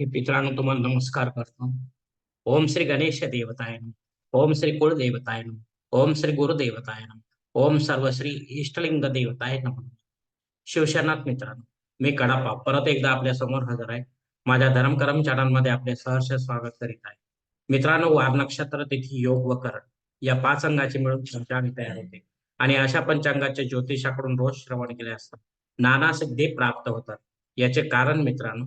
मी पितरांनो तुम्हाला नमस्कार करतो. ओम श्री गणेश देवताय ओम श्री कुळदेवताय ओम श्री गुरुदेवताय ओम सर्व श्री इष्टलिंग देवताय नमः. शिवशरणात मित्रांनो मी कडापा परत एकदा आपल्यासमोर हजर आहे. माझ्या धर्म कर्मचाऱ्यांमध्ये आपले सहर्ष स्वागत करीत आहे. मित्रांनो वार नक्षत्र तिथी योग व करण या पाच अंगाची मिळून पंचांग तयार होते. आणि अशा पंचांगाचे ज्योतिषाकडून रोज श्रवण केले असतात नाना सिद्धी प्राप्त होतात. याचे कारण मित्रांनो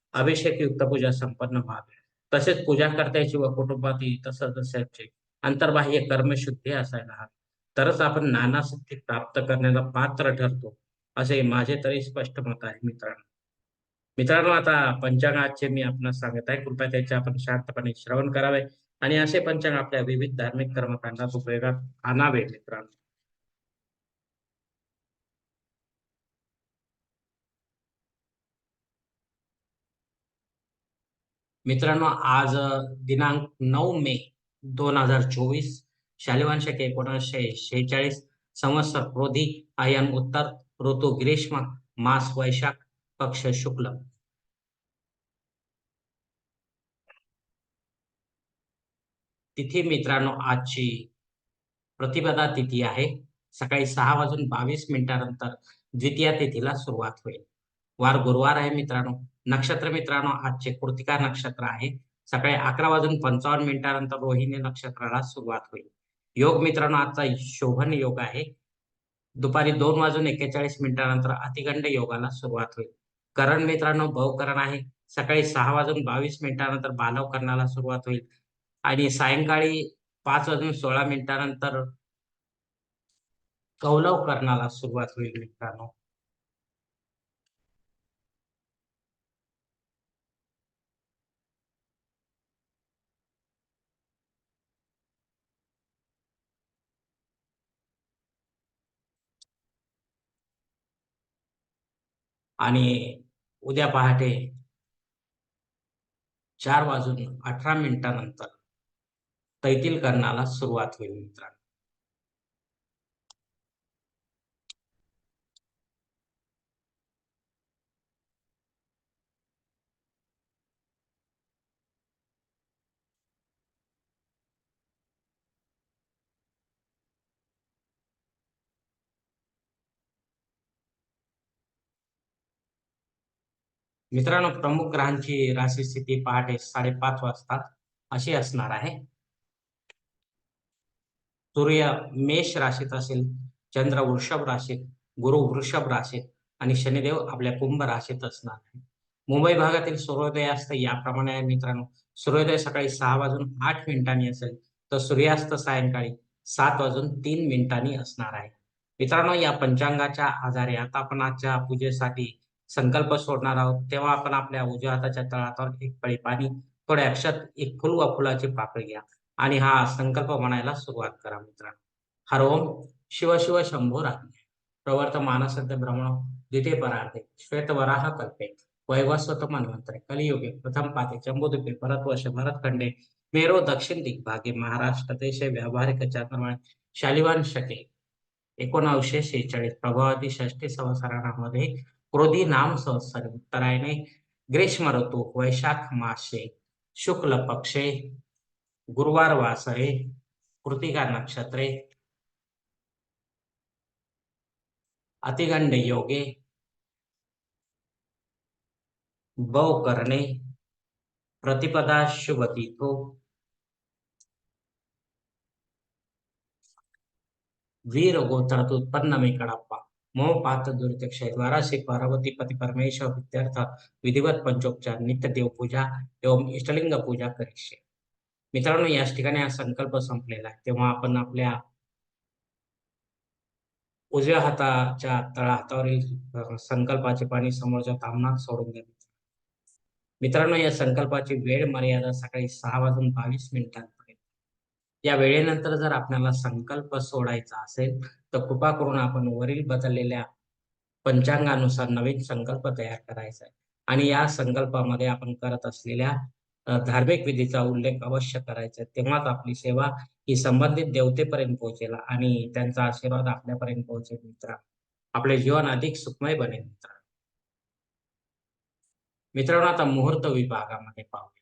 अभिषेक युक्त पूजा संपन्न व्हावी. तसेच पूजा करत्याची व कुटुंबातील इतर सदस्यांचे अंतर्बाह्य कर्मशुद्धी असायला हवी. तरच आपण नाना सिद्धी प्राप्त करण्याला पात्र ठरतो असे माझे तरी स्पष्ट मत आहे मित्रांनो. मित्रांनो आता पंचांगाचे मी आपणास सांगत आहे. कृपया त्याचे आपण शांतपणे श्रवण करावे आणि असे पंचांग आपल्या विविध धार्मिक कर्मकांडात उपयोगात आणावे मित्रांनो. मित्रांनो आज दिनांक नऊ मे दोन हजार चोवीस शालिवांशक एकोणीसशे शेहेचाळीस संवत्सर क्रोधी आयन उत्तर ऋतू ग्रीष्म मास वैशाख पक्ष शुक्ल. तिथी मित्रांनो आजची प्रतिपदा तिथी आहे. सकाळी सहा वाजून बावीस मिनिटानंतर द्वितीया तिथीला सुरुवात होईल. वार गुरुवार आहे मित्रांनो. नक्षत्र मित्रांनो आजचे कृतिका नक्षत्र आहे. सकाळी अकरा वाजून पंचावन्न मिनिटानंतर रोहिणी नक्षत्राला सुरुवात होईल. योग मित्रांनो आजचा शोभन योग आहे. दुपारी दोन वाजून एक्केचाळीस मिनिटानंतर अतिगंड योगाला सुरुवात होईल. करण मित्रांनो भवकरण आहे. सकाळी सहा वाजून बावीस मिनिटानंतर बालव करणाला सुरुवात होईल. आणि सायंकाळी पाच वाजून सोळा मिनिटानंतर कौलव करणाला सुरुवात होईल मित्रांनो. आणि उद्या पहाटे चार वाजून अठरा मिनिटानंतर तैतील करणाला सुरुवात होईल मित्रांनो. मित्रांनो प्रमुख ग्रहांची राशी स्थिती पहाटे साडेपाच वाजता अशी असणार आहे. सूर्य मेष राशीत असेल चंद्र वृषभ राशीत गुरु वृषभ राशीत आणि शनिदेव आपल्या कुंभ राशीत असणार आहे. मुंबई भागातील सूर्योदयास्त याप्रमाणे आहे मित्रांनो. सूर्योदय सकाळी सहा वाजून आठ मिनिटांनी असेल तर सूर्यास्त सायंकाळी सात वाजून तीन मिनिटांनी असणार आहे. मित्रांनो या पंचांगाच्या आधारे आता आपण आजच्या पूजेसाठी संकल्प सोडणार आहोत. तेव्हा आपण आपल्या उजव्या हाताच्या तळातावर एक पळी पाणी थोड्या अक्षात एक फुल व फुलाची पाकळी घ्या. आणि हा संकल्प म्हणायला सुरुवात करा मित्रांनो. हर ओम शिव शिव शंभो राज्ञ. प्रवर्त मानसद्य भ्रमण द्वितीय श्वेत श्वेतवराह कल्पे. वैवस्वत मन्वंतरे. कलियुगे प्रथम पाते चंबुदुपे भरतवर्ष भरतखंडे मेरो दक्षिण दिग्भागे महाराष्ट्र देशे व्यावहारिक चांद्रमाने शालिवान शके एकोणावीसशे शेहेचाळीस. प्रभावती षष्टी संवसारामध्ये क्रोधी नाम संवत्सरे उत्तरायणे ग्रीष्म ऋतू वैशाख मासे शुक्ल पक्षे गुरुवार वासरे कृतिका नक्षत्रे अतिगंड योगे बव करणे प्रतिपदा शुभ तिथो वीर गोत्रात उत्पन्न मी कडाप्पा मोह पात दुर्दक्ष द्वाराशी पार्वती पती परमेश्वर विद्यार्थ विधिवत पंचोपचार नित्य देवपूजा एवं इष्टलिंग पूजा करीशे. मित्रांनो याच ठिकाणी हा संकल्प संपलेला आहे. तेव्हा आपण आपल्या उजव्या हाताच्या तळा हातावरील संकल्पाचे पाणी समोरच्या तामनात सोडून द्या. मित्रांनो या संकल्पाची वेळ मर्यादा सकाळी सहा वाजून बावीस मिनिटांपर्यंत. या वेळेनंतर जर आपल्याला संकल्प सोडायचा असेल तर कृपा करून आपण वरील बदललेल्या पंचांगानुसार नवीन संकल्प तयार करायचा आहे. आणि या संकल्पामध्ये आपण करत असलेल्या धार्मिक विधीचा उल्लेख अवश्य करायचा तेव्हाच आपली सेवा ही संबंधित देवतेपर्यंत पोहोचेल आणि त्यांचा आशीर्वाद आपल्यापर्यंत पोहोचेल मित्र. आपले जीवन अधिक सुखमय बनेल मित्र. मित्रांनो आता मुहूर्त विभागामध्ये पाहूया.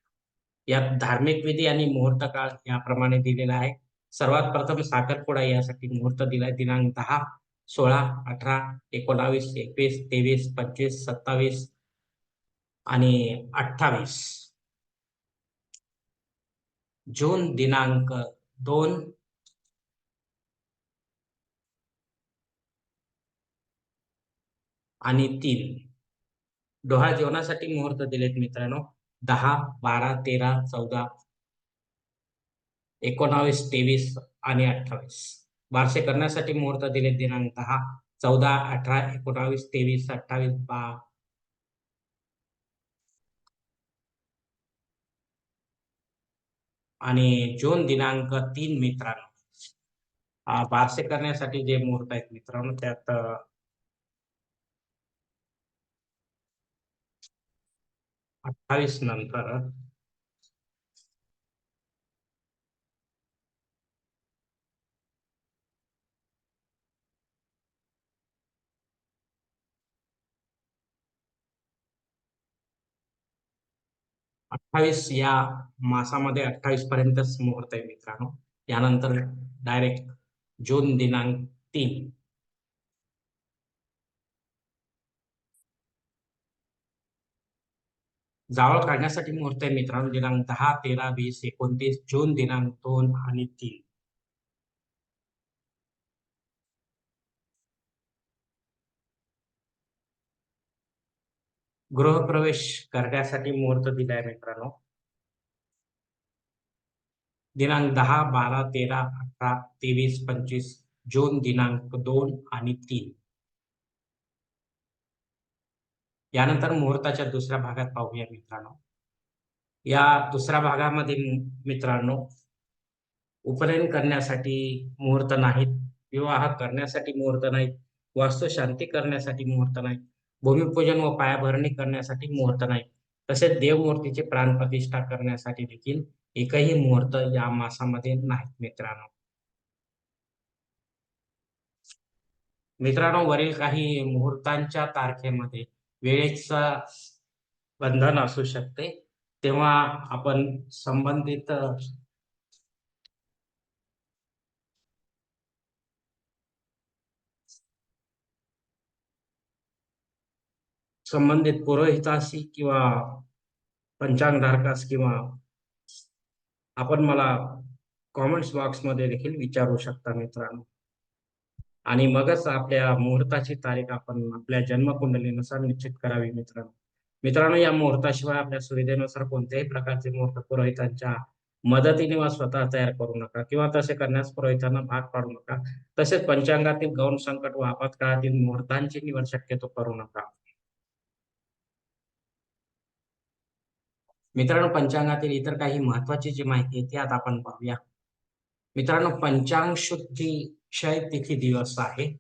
यात धार्मिक विधी आणि मुहूर्त काळ याप्रमाणे दिलेला आहे. सर्वात प्रथम साखरपुडा यासाठी मुहूर्त दिलाय. दिनांक दहा सोळा अठरा एकोणावीस एकवीस तेवीस पंचवीस सत्तावीस आणि अठ्ठावीस. जून दिनांक दोन. आणि तीन. डोहाळ जेवणासाठी मुहूर्त दिलेत मित्रांनो. दहा बारा तेरा चौदा एकोणावीस तेवीस आणि अठ्ठावीस. बारसे करण्यासाठी मुहूर्त दिले दिनांक दहा चौदा अठरा एकोणावीस तेवीस अठ्ठावीस बा आणि जून दिनांक तीन मित्रांनो. बारसे करण्यासाठी जे मुहूर्त आहेत मित्रांनो त्यात अठ्ठावीस नंतर अठ्ठावीस या मासामध्ये अठ्ठावीस पर्यंतच मुहूर्त आहे मित्रांनो. यानंतर डायरेक्ट जून दिनांक तीन. जावळ काढण्यासाठी मुहूर्त आहे मित्रांनो दिनांक दहा तेरा वीस एकोणतीस जून दिनांक दोन आणि तीन. गृहप्रवेश करण्यासाठी मुहूर्त दिलाय मित्रांनो. दिनांक दहा बारा तेरा अठरा तेवीस पंचवीस जून दिनांक दोन आणि तीन. यानंतर मुहूर्ताच्या दुसऱ्या भागात पाहूया मित्रांनो. या दुसऱ्या भागामध्ये मित्रांनो उपनयन करण्यासाठी मुहूर्त नाहीत विवाह करण्यासाठी मुहूर्त नाहीत वास्तुशांती करण्यासाठी मुहूर्त नाहीत भूमिपूजन व पायाभरणी करण्यासाठी मुहूर्त नाही. तसेच देवमूर्तीची प्राणप्रतिष्ठा करण्यासाठी देखील एकही मुहूर्त या मासामध्ये नाहीत मित्रांनो. मित्रांनो वरील काही मुहूर्तांच्या तारखेमध्ये वेळेचा बंधन असू शकते. तेव्हा आपण संबंधित संबंधित पुरोहिताशी किंवा पंचांगधारकास किंवा आपण मला कॉमेंट्स बॉक्समध्ये देखील विचारू शकता मित्रांनो. आणि मगच आपल्या मुहूर्ताची तारीख आपण आपल्या जन्मकुंडलीनुसार निश्चित करावी मित्रांनो. मित्रांनो या मुहूर्ताशिवाय आपल्या सुविधेनुसार कोणत्याही प्रकारचे मुहूर्त पुरोहितांच्या मदतीने वा स्वतः तयार करू नका किंवा तसे करण्यास पुरोहितांना भाग पाडू नका. तसेच पंचांगातील गौण संकट व आपत्काळातील मुहूर्तांची निवड शक्यतो करू नका. मित्रांनो पंचांगातील इतर काही महत्वाची जी माहिती आहे ती आता आपण पाहूया. मित्रांनो पंचांग शुद्धी क्षय तिथी दिवस आहे.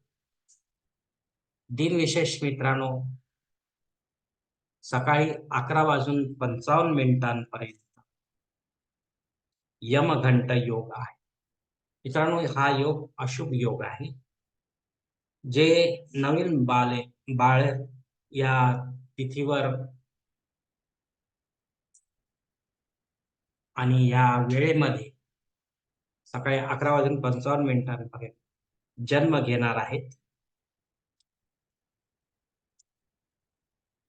दिन विशेष मित्रांनो सकाळी अकरा वाजून पंचावन्न मिनिटांपर्यंत यमघंट योग आहे. मित्रांनो हा योग अशुभ योग आहे. जे नवीन बाले बाळ या तिथीवर आणि या वेळेमध्ये सकाळी अकरा वाजून पंचावन्न मिनिटांपर्यंत जन्म घेणार आहेत.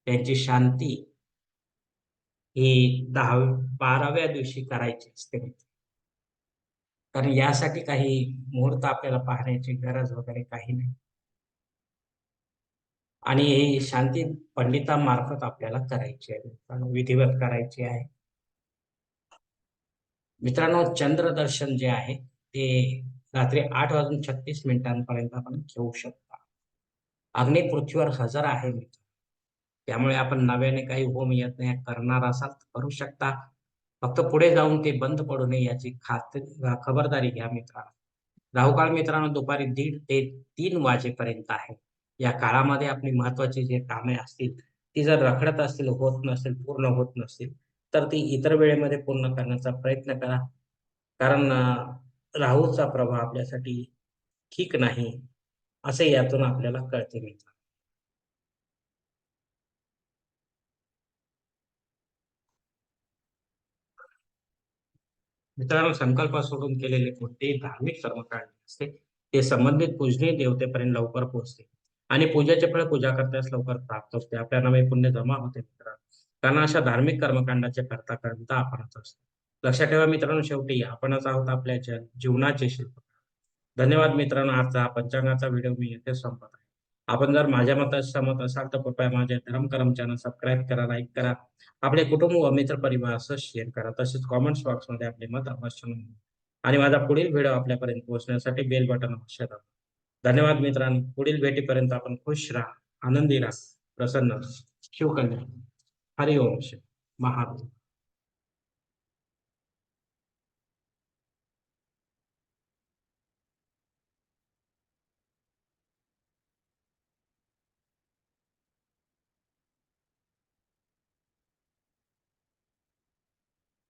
त्यांची शांती ही दहा बाराव्या दिवशी करायची असते. कारण यासाठी काही मुहूर्त आपल्याला पाहण्याची गरज वगैरे काही नाही. आणि ही शांती पंडितांमार्फत आपल्याला करायची आहे. विधिवत करायची आहे. मित्रांनो चंद्रदर्शन जे आहे ते रात्री आठ वाजून छत्तीस मिनिटांपर्यंत आपण घेऊ शकता. अग्नी पृथ्वीवर हजर आहे मित्र त्यामुळे आपण नव्याने काही होम यज्ञ करणार असाल तर करू शकता. फक्त पुढे जाऊन ते बंद पडू नये याची खात्री खबरदारी घ्या मित्रांनो. राहुकाळ मित्रांनो दुपारी दीड ते तीन वाजेपर्यंत आहे. या काळामध्ये आपली महत्वाची जे कामे असतील ती जर रखडत असतील होत नसेल पूर्ण होत नसतील तर ती इतर वेळेमध्ये पूर्ण करण्याचा प्रयत्न करा. कारण राहूचा प्रभाव आपल्यासाठी ठीक नाही असे यातून आपल्याला कळते मित्र. मित्रांनो संकल्प सोडून केलेले कोणतेही धार्मिक कर्मकांड असते ते संबंधित पूजनीय देवतेपर्यंत लवकर पोहोचते. आणि पूजेचे फळ पूजा करताच लवकर प्राप्त होते. आपल्या नावे पुण्य जमा होते मित्रांनो. कारण अशा धार्मिक कर्मकांडाचे करता करता आपणच असतो. लक्षात ठेवा मित्रांनो शेवटी आपणच आहोत आपल्या जीवनाचे शिल्प. धन्यवाद मित्रांनो आजचा पंचांगाचा व्हिडिओ मी येथे संपत आहे. आपण जर माझ्या मता सहमत असाल तर कृपया माझे धर्म करम चॅनल सबस्क्राईब करा लाईक करा. आपले कुटुंब व मित्र परिवार असं शेअर करा. तसेच कॉमेंट्स बॉक्समध्ये आपले मत अवश्य नोंदवा. आणि माझा पुढील व्हिडिओ आपल्यापर्यंत पोहोचण्यासाठी बेल बटन अवश्य दाबा. धन्यवाद मित्रांनो. पुढील भेटीपर्यंत आपण खुश राहा आनंदी राहा प्रसन्न शिवकल्याण शिवकन्या हरिओम शिव महादेव